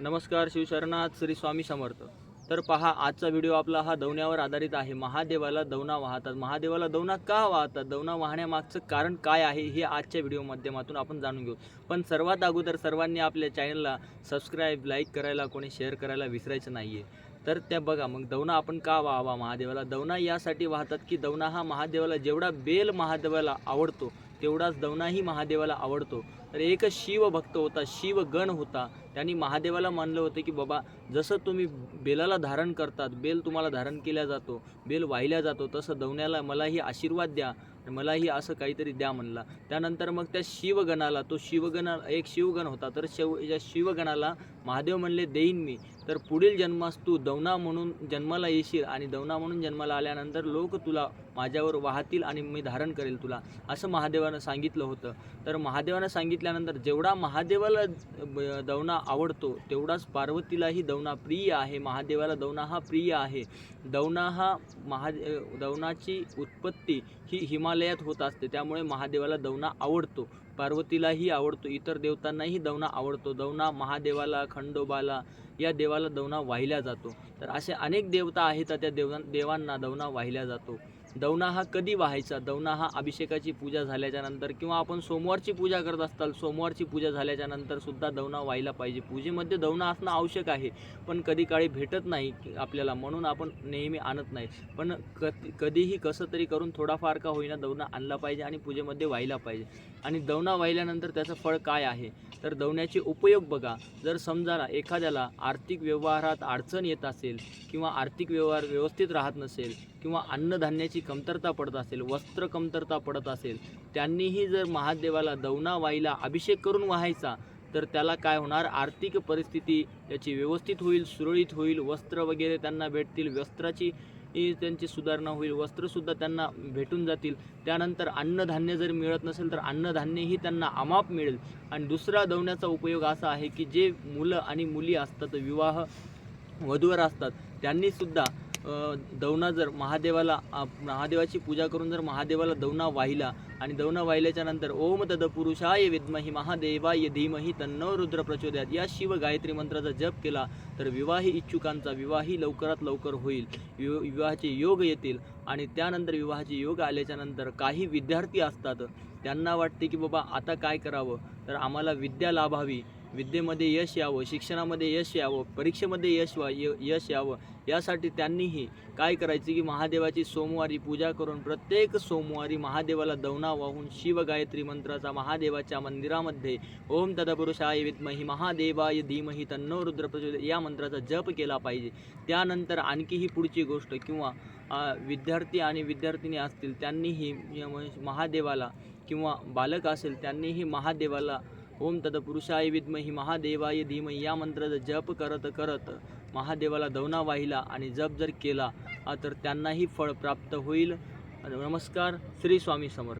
नमस्कार शिवशरणात श्री स्वामी समर्थ. तर पहा आजचा व्हिडिओ आपला हा दौण्यावर आधारित आहे. महादेवाला दौना वाहतात. महादेवाला दौना का वाहतात? दौना वाहण्यामागचं कारण काय आहे हे आजच्या व्हिडिओ माध्यमातून आपण जाणून घेऊ. पण सर्वात अगोदर सर्वांनी आपल्या चॅनलला सबस्क्राईब लाईक करायला कोणी शेअर करायला विसरायचं नाही आहे तर त्या बघा मग दौना आपण का वाहावा? महादेवाला दौना यासाठी वाहतात की दौना हा महादेवाला जेवढा बेल महादेवाला आवडतो तेवढाच दौनाही महादेवाला आवडतो. तर एक शिवभक्त होता शिवगण होता. त्यांनी महादेवाला मानलं होतं की बाबा जसं तुम्ही बेलाला धारण करतात बेल तुम्हाला धारण केला जातो बेल वाहिल्या जातो तसं दवण्याला मलाही आशीर्वाद द्या मलाही असं काहीतरी द्या म्हणला. त्यानंतर मग त्या शिवगणाला तो शिवगणा एक शिवगण होता तर शिव या शिवगणाला महादेव म्हणले देईन मी. तर पुढील जन्मास तू दौना म्हणून जन्माला येशील आणि दौना म्हणून जन्माला आल्यानंतर लोक तुला माझ्यावर वाहतील आणि मी धारण करेल तुला असं महादेवानं सांगितलं होतं. तर महादेवानं सांगितल्यानंतर जेवढा महादेवाला दवना दौना आवडतो तेवढाच पार्वतीलाही दौना प्रिय आहे. महादेवाला दौना हा प्रिय आहे. दौना हा महादे दौनाची उत्पत्ती ही हिमालयात होत असते त्यामुळे महादेवाला दौना आवडतो. पार्वतीलाही आवडतो इतर देवतांनाही दौना आवडतो. दौना महादेवाला खंडोबाला या देवाला दौना वाहिल्या जातो. तर असे अनेक देवता आहेत त्या देवां देवांना दौना वाहिल्या जातो. दौना हा कधी व्हायचा? दौना हा अभिषेकाची पूजा झाल्याच्यानंतर किंवा आपण सोमवारची पूजा करत असताल सोमवारची पूजा झाल्याच्यानंतर सुद्धा दौना व्हायला पाहिजे. पूजेमध्ये दवना असणं आवश्यक आहे पण कधी काळी भेटत नाही आपल्याला म्हणून आपण नेहमी आणत नाही. पण क कधीही कसं तरी करून थोडाफार का होईना दवना आणला पाहिजे आणि पूजेमध्ये व्हायला पाहिजे. आणि दौना वाहिल्यानंतर त्याचं फळ काय आहे? तर दवण्याचे उपयोग बघा. जर समजा एखाद्याला आर्थिक व्यवहारात अडचण येत असेल किंवा आर्थिक व्यवहार व्यवस्थित राहत नसेल किंवा अन्नधान्याची कमतरता पडत असेल वस्त्र कमतरता पडत असेल त्यांनीही जर महादेवाला दौना वाईला अभिषेक करून व्हायचा तर त्याला काय होणार? आर्थिक परिस्थिती त्याची व्यवस्थित होईल सुरळीत होईल वस्त्र वगैरे त्यांना भेटतील वस्त्राची त्यांची सुधारणा होईल वस्त्रसुद्धा त्यांना भेटून जातील. त्यानंतर अन्नधान्य जर मिळत नसेल तर अन्नधान्यही त्यांना अमाप मिळेल. आणि दुसरा दवण्याचा उपयोग असा आहे की जे मुलं आणि मुली असतात विवाह वधूवर असतात त्यांनीसुद्धा दौना जर महादेवाला महादेवाची पूजा करून जर महादेवाला दौना वाहिला आणि दौना वाहिल्याच्या नंतर ओम तद पुरुषाय विद्मही महादेवाय धीमही तन्नो रुद्र प्रचोदयात. या शिव गायत्री मंत्राचा जप केला तर विवाही इच्छुकांचा विवाही लवकरात लवकर होईल. विव विवाहाचे योग येतील आणि त्यानंतर विवाहाचे योग आल्याच्यानंतर काही विद्यार्थी असतात. त्यांना वाटते की बाबा आता काय करावं? तर आम्हाला विद्या लाभावी. विद्येमध्ये यश यावं शिक्षणामध्ये यश यावं परीक्षेमध्ये यश वा य यश यावं यासाठी त्यांनीही काय करायचे की महादेवाची सोमवारी पूजा करून प्रत्येक सोमवारी महादेवाला दौना वाहून शिवगायत्री मंत्राचा महादेवाच्या मंदिरामध्ये ओम तदपुरुषाय विद्मही महादेवाय धीमही तन्नो रुद्र प्रचोदयात या मंत्राचा जप केला पाहिजे. त्यानंतर आणखीही पुढची गोष्ट किंवा विद्यार्थी आणि विद्यार्थिनी असतील त्यांनीही महादेवाला किंवा बालक असेल त्यांनीही महादेवाला ओम तदपुरुषाय विद्मही महादेवाय धीमही. या मंत्राचा जप करत करत महादेवाला दौना वाहिला आणि जप जर केला तर त्यांनाही फळ प्राप्त होईल. नमस्कार श्री स्वामी समर्थ.